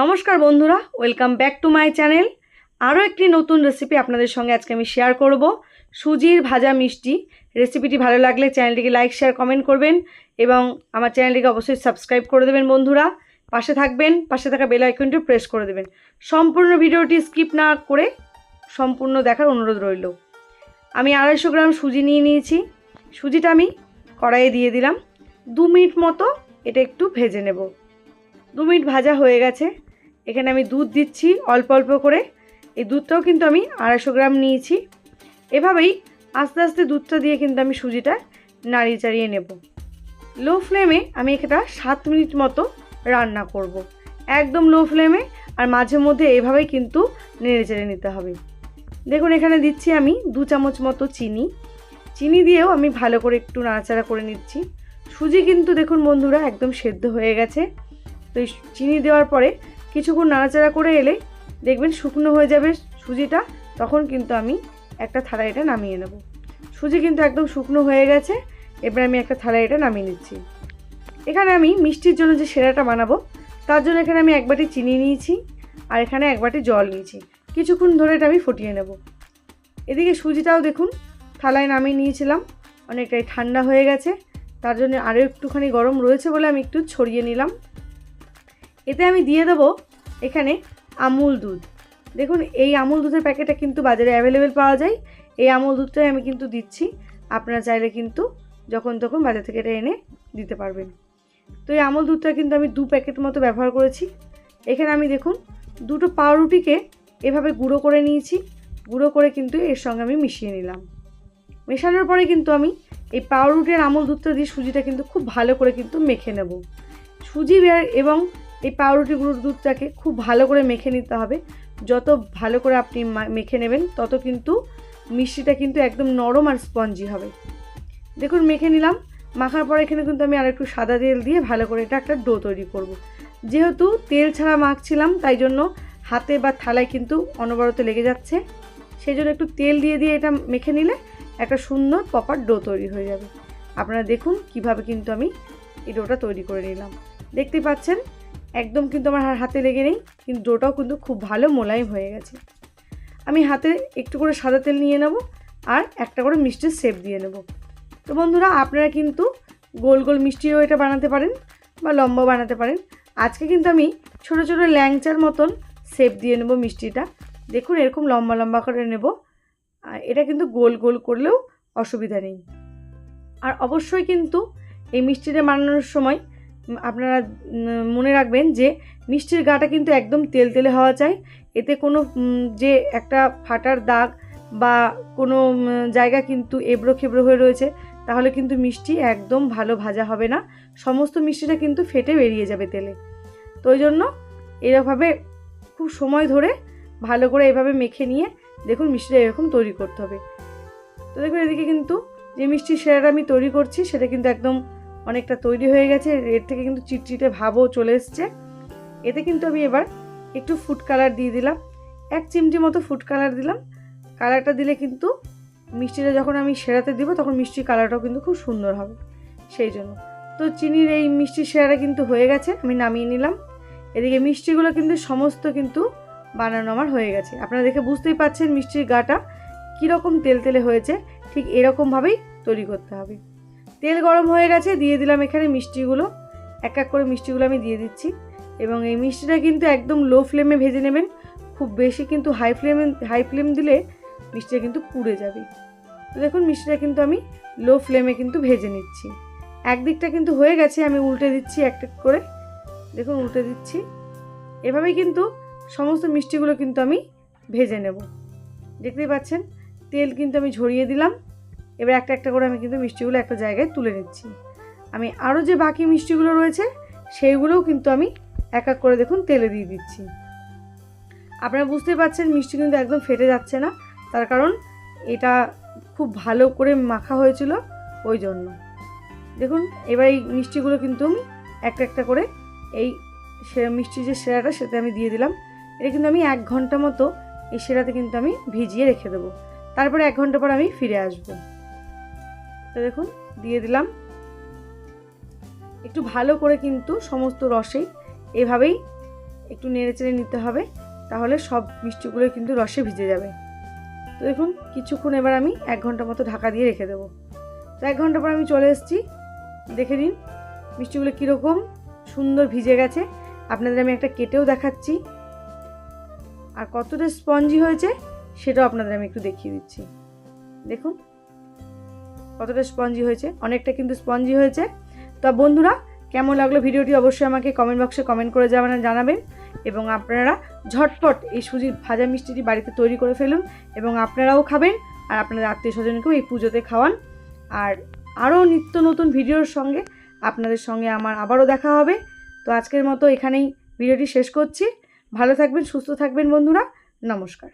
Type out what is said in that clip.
নমস্কার বন্ধুরা, welcome back to my channel. আরও একটি নতুন রেসিপি আপনাদের সঙ্গে আজকে আমি শেয়ার করব। সুজির ভাজা মিষ্টি। রেসিপিটি ভালো লাগলে চ্যানেলটিকে লাইক শেয়ার কমেন্ট করবেন এবং আমার চ্যানেলটিকে অবশ্যই সাবস্ক্রাইব করে দেবেন বন্ধুরা। পাশে থাকবেন, পাশে থাকা বেল আইকনটি প্রেস করে দেবেন। সম্পূর্ণ ভিডিওটি স্কিপ না করে সম্পূর্ণ দেখার অনুরোধ রইল। আমি আড়াইশো গ্রাম সুজি নিয়ে নিয়েছি। সুজিটা আমি কড়াইয়ে দিয়ে দিলাম। দু মিনিট মতো এটা একটু ভেজে নেব। দু মিনিট ভাজা হয়ে গেছে। এখানে আমি দুধ দিচ্ছি অল্প অল্প করে। এই দুধটাও কিন্তু আমি আড়াইশো গ্রাম নিয়েছি। এভাবেই আস্তে আস্তে দুধটা দিয়ে কিন্তু আমি সুজিটা নাড়িয়ে চাড়িয়ে নেব। লো ফ্লেমে আমি এটা সাত মিনিট মতো রান্না করব। একদম লো ফ্লেমে আর মাঝে মধ্যে এভাবেই কিন্তু নেড়ে চেড়ে নিতে হবে। দেখুন, এখানে দিচ্ছি আমি দু চামচ মতো চিনি। চিনি দিয়েও আমি ভালো করে একটু নাড়াচাড়া করে নিচ্ছি। সুজি কিন্তু দেখুন বন্ধুরা একদম সেদ্ধ হয়ে গেছে। তো এই চিনি দেওয়ার পরে কিছুক্ষণ নাড়াচাড়া করে এলে দেখবেন শুকনো হয়ে যাবে সুজিটা, তখন কিন্তু আমি একটা থালা এটা নামিয়ে নেব। সুজি কিন্তু একদম শুকনো হয়ে গেছে, এবার আমি একটা থালা এটা নামিয়ে নিচ্ছি। এখানে আমি মিষ্টির জন্য যে সেরাটা বানাবো, তার জন্য এখানে আমি এক বাটি চিনি নিয়েছি আর এখানে এক বাটি জল নিয়েছি। কিছুক্ষণ ধরে এটা আমি ফুটিয়ে নেব। এদিকে সুজিটাও দেখুন, থালায় নামিয়ে নিয়েছিলাম, অনেকটাই ঠান্ডা হয়ে গেছে, তার জন্য আরও একটুখানি গরম রয়েছে বলে আমি একটু ছড়িয়ে নিলাম। এতে আমি দিয়ে দেবো এখানে আমুল দুধ। দেখুন, এই আমুল দুধের প্যাকেটটা কিন্তু বাজারে অ্যাভেলেবেল পাওয়া যায়। এই আমুল দুধটাই আমি কিন্তু দিচ্ছি। আপনারা চাইলে কিন্তু যখন তখন বাজার থেকে এটা এনে দিতে পারবেন। তো এই আমুল দুধটা কিন্তু আমি দু প্যাকেট মতো ব্যবহার করেছি। এখানে আমি দেখুন, দুটো পাউরুটিকে এভাবে গুঁড়ো করে নিয়েছি। গুঁড়ো করে কিন্তু এর সঙ্গে আমি মিশিয়ে নিলাম। মেশানোর পরে কিন্তু আমি এই পাউরুটি আর আমুল দুধটা দিয়ে সুজিটা কিন্তু খুব ভালো করে কিন্তু মেখে নেব। সুজি এবং এই পাউরুটি গুঁড়োর দুধটাকে খুব ভালো করে মেখে নিতে হবে। যত ভালো করে আপনি মেখে নেবেন, তত কিন্তু মিষ্টিটা কিন্তু একদম নরম আর স্পঞ্জি হবে। দেখুন, মেখে নিলাম। মাখার পর এখানে কিন্তু আমি আর একটু সাদা তেল দিয়ে ভালো করে এটা একটা ডো তৈরি করব। যেহেতু তেল ছাড়া মাখছিলাম, তাই জন্য হাতে বা থালায় কিন্তু অনবরত লেগে যাচ্ছে। সেই জন্য একটু তেল দিয়ে দিয়ে এটা মেখে নিলে একটা সুন্দর প্রপার ডো তৈরি হয়ে যাবে। আপনারা দেখুন কীভাবে কিন্তু আমি এই ডোটা তৈরি করে নিলাম। দেখতে পাচ্ছেন একদম কিন্তু আমার হাতে লেগে নেই, কিন্তু ডোটাও কিন্তু খুব ভালো মোলায়েম হয়ে গেছে। আমি হাতে একটু করে সাদা তেল নিয়ে নেব আর একটা করে মিষ্টির শেপ দিয়ে নেব। তো বন্ধুরা, আপনারা কিন্তু গোল গোল মিষ্টিও এটা বানাতে পারেন বা লম্বা বানাতে পারেন। আজকে কিন্তু আমি ছোট ছোট ল্যাংচার মতন শেপ দিয়ে নেব মিষ্টিটা। দেখুন, এরকম লম্বা লম্বা করে নেব। আর এটা কিন্তু গোল গোল করলেও অসুবিধা নেই। আর অবশ্যই কিন্তু এই মিষ্টিটা বানানোর সময় আপনারা মনে রাখবেন যে মিষ্টির গাটা কিন্তু একদম তেল তেলে হওয়া চাই। এতে কোনো যে একটা ফাটার দাগ বা কোনো জায়গা কিন্তু এবড়ো খেবড়ো হয়ে রয়েছে, তাহলে কিন্তু মিষ্টি একদম ভালো ভাজা হবে না। সমস্ত মিষ্টিটা কিন্তু ফেটে বেরিয়ে যাবে তেলে। তো ওই জন্য এরকমভাবে খুব সময় ধরে ভালো করে এভাবে মেখে নিয়ে দেখুন মিষ্টিটা এরকম তৈরি করতে হবে। তো দেখুন এদিকে কিন্তু যে মিষ্টির সেরাটা আমি তৈরি করছি, সেটা কিন্তু একদম অনেকটা তৈরি হয়ে গেছে। এর থেকে কিন্তু চিটচিটে ভাবও চলে এসছে। এতে কিন্তু আমি এবার একটু ফুড কালার দিয়ে দিলাম। এক চিমটি মতো ফুড কালার দিলাম। কালারটা দিলে কিন্তু মিষ্টিটা যখন আমি সেরাতে দিব, তখন মিষ্টির কালারটাও কিন্তু খুব সুন্দর হবে। সেই জন্য। তো চিনির এই মিষ্টির সেরাটা কিন্তু হয়ে গেছে, আমি নামিয়ে নিলাম। এদিকে মিষ্টিগুলো কিন্তু সমস্ত কিন্তু বানানো আমার হয়ে গেছে। আপনারা দেখে বুঝতেই পাচ্ছেন মিষ্টির গাটা কীরকম তেল তেলে হয়েছে, ঠিক এরকমভাবেই তৈরি করতে হবে। তেল গরম হয়ে গেছে, দিয়ে দিলাম এখানে মিষ্টিগুলো। এক এক করে মিষ্টিগুলো আমি দিয়ে দিচ্ছি। এবং এই মিষ্টিটা কিন্তু একদম লো ফ্লেমে ভেজে নেবেন। খুব বেশি কিন্তু হাই ফ্লেমে হাই ফ্লেম দিলে মিষ্টিটা কিন্তু পুড়ে যাবে। তো দেখুন, মিষ্টিটা কিন্তু আমি লো ফ্লেমে কিন্তু ভেজে নিচ্ছি। একদিকটা কিন্তু হয়ে গেছে, আমি উল্টে দিচ্ছি একটা করে। দেখুন, উল্টে দিচ্ছি। এভাবেই কিন্তু সমস্ত মিষ্টিগুলো কিন্তু আমি ভেজে নেব। দেখতেই পাচ্ছেন, তেল কিন্তু আমি ঝরিয়ে দিলাম। এবার একটা একটা করে আমি কিন্তু মিষ্টিগুলো একটা জায়গায় তুলে নিচ্ছি। আমি আরও যে বাকি মিষ্টিগুলো রয়েছে, সেইগুলোও কিন্তু আমি এক এক করে দেখুন তেলে দিয়ে দিচ্ছি। আপনারা বুঝতেই পারছেন মিষ্টি কিন্তু একদম ফেটে যাচ্ছে না, তার কারণ এটা খুব ভালো করে মাখা হয়েছিল ওই জন্য। দেখুন, এবার এই মিষ্টিগুলো কিন্তু আমি একটা একটা করে এই মিষ্টি যে সেরাটা সেটা আমি দিয়ে দিলাম। এটা কিন্তু আমি এক ঘণ্টা মতো এই সেরাতে কিন্তু আমি ভিজিয়ে রেখে দেবো। তারপরে এক ঘণ্টা পর আমি ফিরে আসব। তো দেখুন, দিয়ে দিলাম। একটু ভালো করে কিন্তু সমস্ত রসেই এভাবেই একটু নেড়ে চেড়ে নিতে হবে, তাহলে সব মিষ্টিগুলো কিন্তু রসে ভিজে যাবে। তো দেখুন, কিছুক্ষণ এবার আমি এক ঘণ্টা মতো ঢাকা দিয়ে রেখে দেবো। তো এক ঘণ্টা পর আমি চলে এসেছি। দেখে নিন মিষ্টিগুলো কীরকম সুন্দর ভিজে গেছে। আপনাদের আমি একটা কেটেও দেখাচ্ছি। আর কতটা স্পঞ্জি হয়েছে, সেটাও আপনাদের আমি একটু দেখিয়ে দিচ্ছি। দেখুন কতটা স্পঞ্জি হয়েছে, অনেকটা কিন্তু স্পঞ্জি হয়েছে। তো বন্ধুরা, কেমন লাগল ভিডিওটি অবশ্যই আমাকে কমেন্ট বক্সে কমেন্ট করে যাবেন জানাবেন এবং আপনারা ঝটপট এই সুজির ভাজা মিষ্টিটি বাড়িতে তৈরি করে ফেলুন এবং আপনারাও খাবেন আর আপনাদের আত্মীয় স্বজনকেও এই পুজোতে খাওয়ান। আর আরও নিত্য নতুন ভিডিওর সঙ্গে আপনাদের সঙ্গে আমার আবারও দেখা হবে। তো আজকের মতো এখানেই ভিডিওটি শেষ করছি। ভালো থাকবেন, সুস্থ থাকবেন বন্ধুরা। নমস্কার।